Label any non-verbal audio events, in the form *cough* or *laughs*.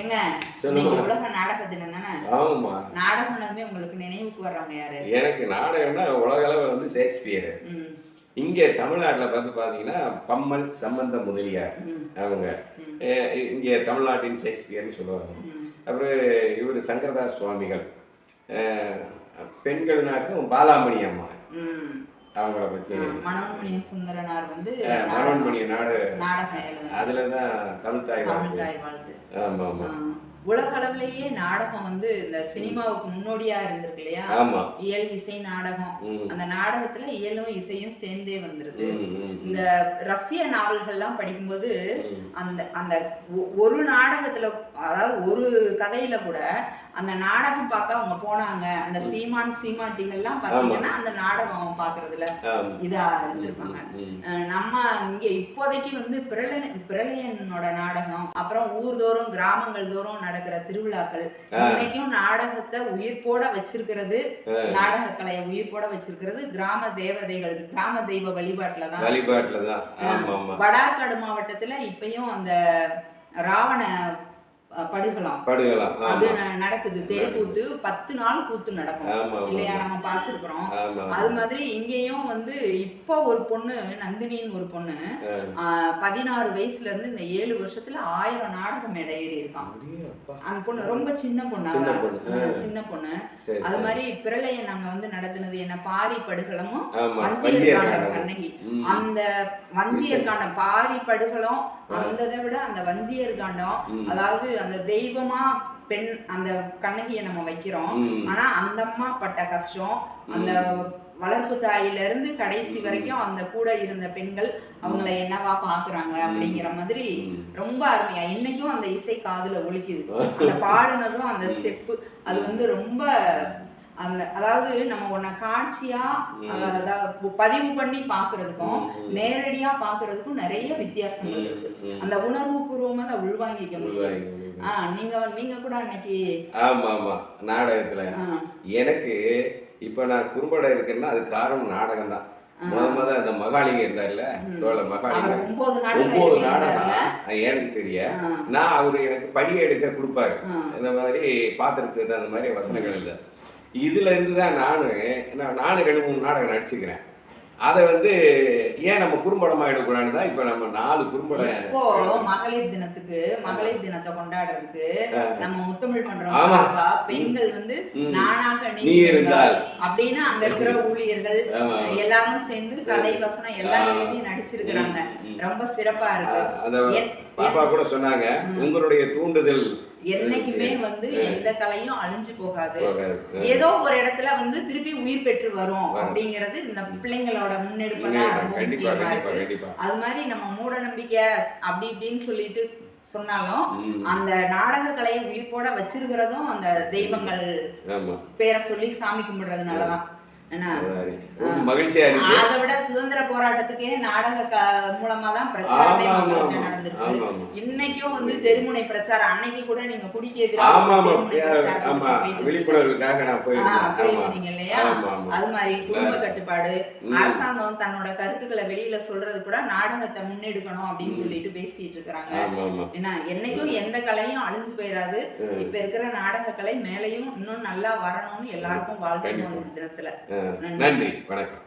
ஏங்க. இன்னைக்கு உலக நாடக தினம் தானே? ஆமாம்மா. நாடகம்னதுமே உங்களுக்கு நினைவுக்கு வர்றாங்க யாரு? எனக்கு நாடகம்னா உலக அளவு வந்து ஷேக்ஸ்பியர். இங்கே தமிழ்நாட்டில் பார்த்து பார்த்தீங்கன்னா பம்மல் சம்பந்த முதலியார் அவங்க. இங்கே தமிழ்நாட்டின் ஷேக்ஸ்பியர்னு சொல்லுவாங்க. அப்புறம் இவர் சங்கரதாஸ் சுவாமிகள். பெண்கள்னாக்கும் பாலாமணி அம்மா. அவங்கள பற்றி ஆ, மனோன்மணி சுந்தரனார் வந்து மனோன்மணி நாடு. நாடகம் அதில் தான் தமிழ் தாய் தமிழ். தாய் வாழ்த்து. ஆமாம் ஆமாம் உலக அளவுலயே நாடகம் வந்து இந்த சினிமாவுக்கு முன்னோடியா இருந்திருக்கு இல்லையா? இயல் இசை நாடகம். அந்த நாடகத்துல இயலும் இசையும் சேர்ந்தே வந்துருது இந்த ரஷ்ய நாவல்கள்லாம் படிக்கும்போது. அந்த அந்த ஒரு நாடகத்துல அதாவது ஒரு கதையில கூட அந்த நாடகம் பார்க்க அவங்க போனாங்க. அந்த சீமான் சீமாட்டிகள்லாம் பாத்தீங்கன்னா அந்த நாடகம் பாக்குறதுல. இதா இருந்திருப்பாங்க. நம்ம இங்க இப்போதைக்கு வந்து பிரளய பிரளயனோட நாடகம் அப்புறம் ஊர்தோறும் கிராமங்கள் தோறும் நடக்கிற திருவிழாக்கள். இன்னைக்கும் நாடகத்தை உயிர்ப்போட வச்சிருக்கிறது நாடக கலையை உயிர்ப்போட வச்சிருக்கிறது கிராம தேவதைகள் கிராம தெய்வ வழிபாட்டுல தான். வழிபாட்டில் தான். ஆமாம் ஆமாம். வடார்காடு மாவட்டத்துல இப்பயும் அந்த ராவண படுகலாம். படுகலாம் அது நடக்குது. தெருக்கூத்து பத்து நாள் கூத்து நடக்கும். இல்லையா? நம்ம பார்த்துருக்குறோம். அது மாதிரி இங்கேயும் வந்து இப்போ ஒரு பொண்ணு நந்தினின்னு ஒரு பொண்ணு ஆஹ், பதினாறு வயசுல இருந்து இந்த ஏழு வருஷத்துல ஆயிரம் நாடக மேடை ஏறி இருக்கான் அந்த பொண்ணு ரொம்ப சின்ன பொண்ணு? சின்ன. பொண்ணு, அது. மாதிரி பிரளய நாங்க வந்து நடத்தினது என்ன? பாரி படுகளமும் வஞ்சியர் காண்டம். கண்ணகி. அந்த வஞ்சியர் காண்டம் பாரி படுகளம் ஆ. அந்த விட அந்த வஞ்சியர் காண்டம். அதாவது அந்த தெய்வமா பெண் அந்த கண்ணகியை நம்ம வைக்கிறோம். ஆனா அந்த அம்மா பட்ட கஷ்டம் அந்த வளர்ப்பு தாயில இருந்து கடைசி. வரைக்கும் அந்த கூட இருந்த பெண்கள் அவங்கள என்னவா பாக்குறாங்க அப்படிங்கிற மாதிரி. ரொம்ப அருமையா இன்னைக்கும் அந்த இசை காதுல ஒலிக்குது *laughs* அந்த பாடுனதும் அந்த ஸ்டெப்பு அது வந்து ரொம்ப அந்த அதாவது நம்ம உன்னை காட்சியா. அதாவது பதிவு பண்ணி பாக்குறதுக்கும். நேரடியா பாக்குறதுக்கும் நிறைய வித்தியாசங்கள் இருக்கு. அந்த உணர்வு பூர்வமா அதை உள்வாங்கிக்க முடியும். நீங்க நீங்க கூட அன்னைக்கு ஆமா ஆமா நாடகத்துல எனக்கு இப்ப நான் குறும்படம் இருக்கேன்னா அது காரணம் நாடகம் தான். முத முத அந்த மகாலிங்க இருந்தார்ல. தோழ மகாலிங்க ஒன்பது நாடகம் எனக்கு தெரிய. நான் அவரு எனக்கு படியை எடுக்க கொடுப்பாரு. இந்த மாதிரி பாத்திரத்துக்கு அந்த மாதிரி வசனங்கள் எழுத. இதுல இருந்து தான் நானு நான் நானும் ரெண்டு மூணு நாடகம் நடிச்சுக்கிறேன் அதை வந்து ஏன் நம்ம குறும்படமா எடுக்கக்கூடாதுன்னு தான் இப்போ நம்ம நாலு குறும்படம் இப்போ மகளிர் தினத்துக்கு மகளிர் தினத்தை கொண்டாடுறதுக்கு நம்ம முத்தமிழ் பண்றோம் பெண்கள் வந்து. நானாக நீ இருந்தால் அப்படின்னு அங்க இருக்கிற ஊழியர்கள். எல்லாரும் சேர்ந்து கதை வசனம் எல்லாம். எழுதி நடிச்சிருக்கிறாங்க. ரொம்ப சிறப்பா இருக்கு பாப்பா கூட சொன்னாங்க. உங்களுடைய தூண்டுதல் என்னைக்குமே வந்து. எந்த கலையும் அழிஞ்சு போகாது. ஏதோ ஒரு இடத்துல வந்து திருப்பி உயிர் பெற்று வரும். அப்படிங்கிறது இந்த பிள்ளைங்களோட முன்னெடுப்பு தான் ரொம்ப முக்கியமா இருக்கு. அது மாதிரி நம்ம மூட நம்பிக்கை அப்படி இப்படின்னு சொல்லிட்டு சொன்னாலும் அந்த நாடக கலையை உயிர்ப்போட வச்சிருக்கிறதும் அந்த தெய்வங்கள் பேரை சொல்லி சாமி கும்பிடுறதுனாலதான். மகிழ்ச்சியா அதை விட போராட்டத்துக்கே நாடக மூலமா தான் பிரச்சாரமே. நடந்திருக்கு. இன்னைக்கும் வந்து தெருமுனை பிரச்சாரம். அன்னைக்கு கூட நீங்க குடிக்க எதிராக விழிப்புணர்வுக்காக நான் போயிருந்தீங்க இல்லையா? அது மாதிரி குடும்ப கட்டுப்பாடு. அரசாங்கம் தன்னோட கருத்துக்களை வெளியில சொல்றது கூட நாடகத்தை முன்னெடுக்கணும் அப்படின்னு சொல்லிட்டு பேசிட்டு இருக்காங்க ஏன்னா என்னைக்கும் எந்த கலையும் அழிஞ்சு போயிடாது. இப்ப இருக்கிற நாடக கலை மேலையும் இன்னும் நல்லா வரணும்னு எல்லாருக்கும். இந்த தினத்துல. நன்றி. வணக்கம்.